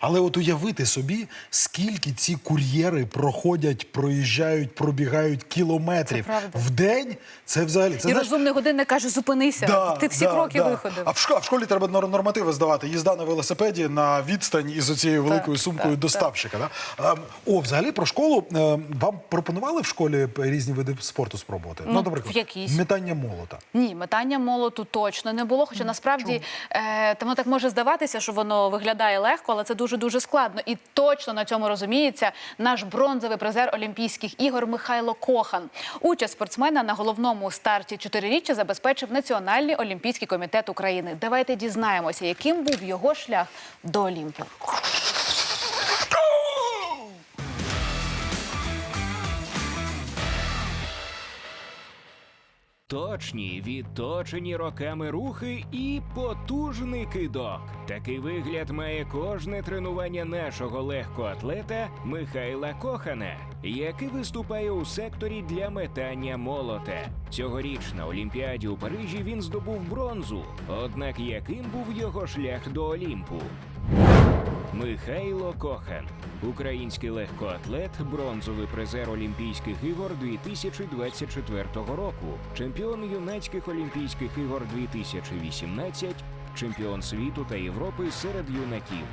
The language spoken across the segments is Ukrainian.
Але от уявити собі, скільки ці кур'єри проходять, проїжджають, пробігають кілометрів Це в день. Це взагалі це І знаєш, розумний годинник каже, зупинися. Да, Ти всі да, кроки да. виходив. А в школі, в школі треба нор- нормативи здавати. Їзда на велосипеді на відстань із оцією великою Так, сумкою так, доставщика. Да? Ем, О, взагалі про школу Ем, вам пропонували в школі різні види спорту спробувати? Ну, в якійсь. метання молота. Ні, метання молоту точно не було. Хоча насправді е, тому так може здаватися, що воно виглядає легко, але це дуже дуже складно. І точно на цьому розуміється наш бронзовий призер Олімпійських ігор Михайло Кохан. Участь спортсмена на головному старті чотириріччя забезпечив Національний олімпійський комітет України. Давайте дізнаємося, яким був його шлях до Олімпу. Точні, відточені роками рухи і потужний кидок. Такий вигляд має кожне тренування нашого легкоатлета Михайла Кохана, який виступає у секторі для метання молота. Цьогоріч на Олімпіаді у Парижі він здобув бронзу. Однак яким був його шлях до Олімпу? Михайло Кохан, український легкоатлет, бронзовий призер Олімпійських ігор 2024 року, чемпіон юнацьких Олімпійських ігор 2018, чемпіон світу та Європи серед юнаків.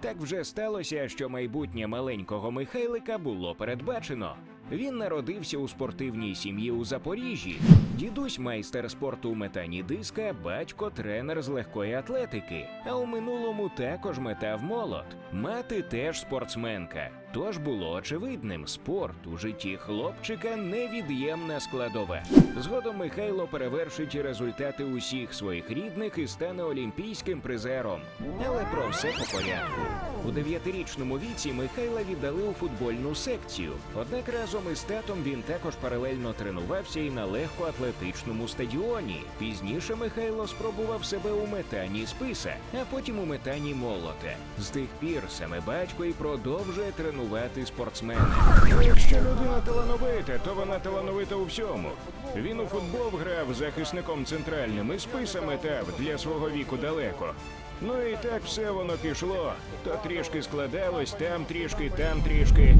Так вже сталося, що майбутнє маленького Михайлика було передбачено. Він народився у спортивній сім'ї у Запоріжжі. Дідусь майстер спорту метані диска, батько тренер з легкої атлетики. А у минулому також метав молот. Мати теж спортсменка. Тож було очевидним, спорт у житті хлопчика невід'ємна складова. Згодом Михайло перевершить результати усіх своїх рідних і стане олімпійським призером. Але про все по порядку. У дев'ятирічному віці Михайла віддали у футбольну секцію. Однак разом із татом він також паралельно тренувався і на легкоатлетичному стадіоні. Пізніше Михайло спробував себе у метанні списа, а потім у метанні молота. З тих пір саме батько і продовжує тренувати спортсмена. Якщо людина талановита, то вона талановита у всьому. Він у футбол грав захисником центральним і списами тав для свого віку далеко. Ну і так все воно пішло. То трішки складалось, там трішки, там трішки.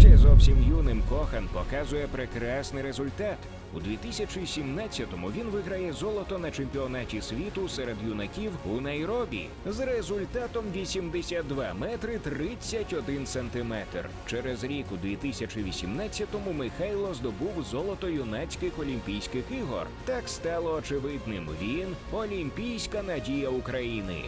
Ще зовсім юним Кохан показує прекрасний результат. У 2017-му він виграє золото на чемпіонаті світу серед юнаків у Найробі з результатом 82 метри 31 сантиметр. Через рік у 2018-му Михайло здобув золото юнацьких Олімпійських ігор. Так стало очевидним. Він олімпійська надія України.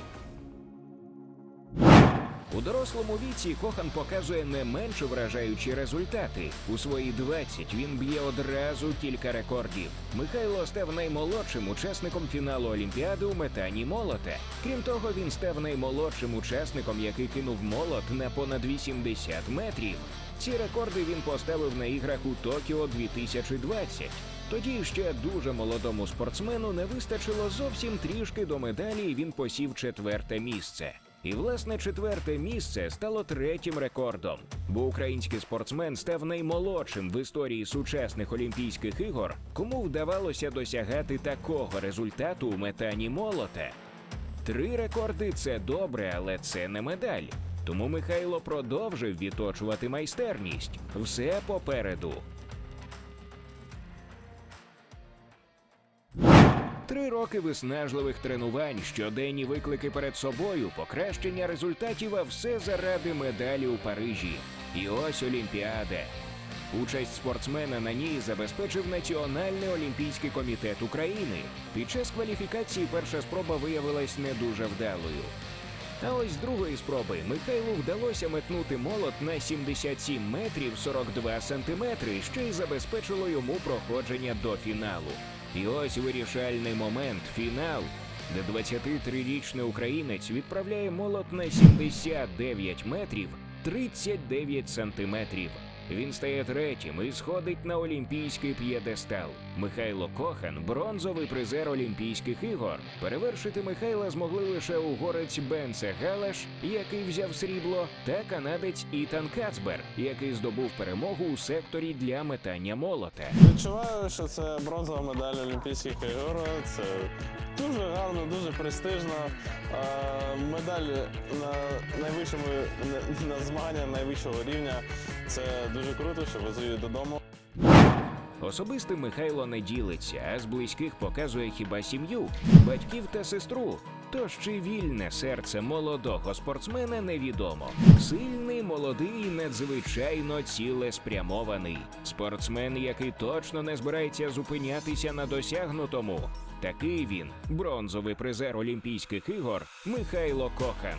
У дорослому віці Кохан показує не менш вражаючі результати. У свої 20 він б'є одразу кілька рекордів. Михайло став наймолодшим учасником фіналу Олімпіади у метанні молота. Крім того, він став наймолодшим учасником, який кинув молот на понад 80 метрів. Ці рекорди він поставив на іграх у Токіо 2020. Тоді ще дуже молодому спортсмену не вистачило зовсім трішки до медалі, і він посів четверте місце. І власне четверте місце стало третім рекордом, бо український спортсмен став наймолодшим в історії сучасних Олімпійських ігор, кому вдавалося досягати такого результату у метанні молота. Три рекорди це добре, але це не медаль. Тому Михайло продовжив відточувати майстерність. Все попереду. Три роки виснажливих тренувань, щоденні виклики перед собою, покращення результатів, а все заради медалі у Парижі. І ось Олімпіада. Участь спортсмена на ній забезпечив Національний олімпійський комітет України. Під час кваліфікації перша спроба виявилась не дуже вдалою. А ось з другої спроби Михайлу вдалося метнути молот на 77 метрів 42 сантиметри, що й забезпечило йому проходження до фіналу. І ось вирішальний момент фінал, де 23-річний українець відправляє молот на 79 метрів 39 сантиметрів. Він стає третім і сходить на олімпійський п'єдестал. Михайло Кохан бронзовий призер Олімпійських ігор. Перевершити Михайла змогли лише угорець Бенце Галеш, який взяв срібло, та канадець Ітан Кацбер, який здобув перемогу у секторі для метання молота. Відчуваю, що це бронзова медаль Олімпійських ігор. Це дуже гарно, дуже престижно. Медаль на найвищому на- на змагання найвищого рівня. Це дуже круто, що везу додому. Особистим Михайло не ділиться, а з близьких показує хіба сім'ю, батьків та сестру. Тож чи вільне серце молодого спортсмена невідомо. Сильний, молодий, надзвичайно цілеспрямований. Спортсмен, який точно не збирається зупинятися на досягнутому. Такий він бронзовий призер Олімпійських ігор Михайло Кохан.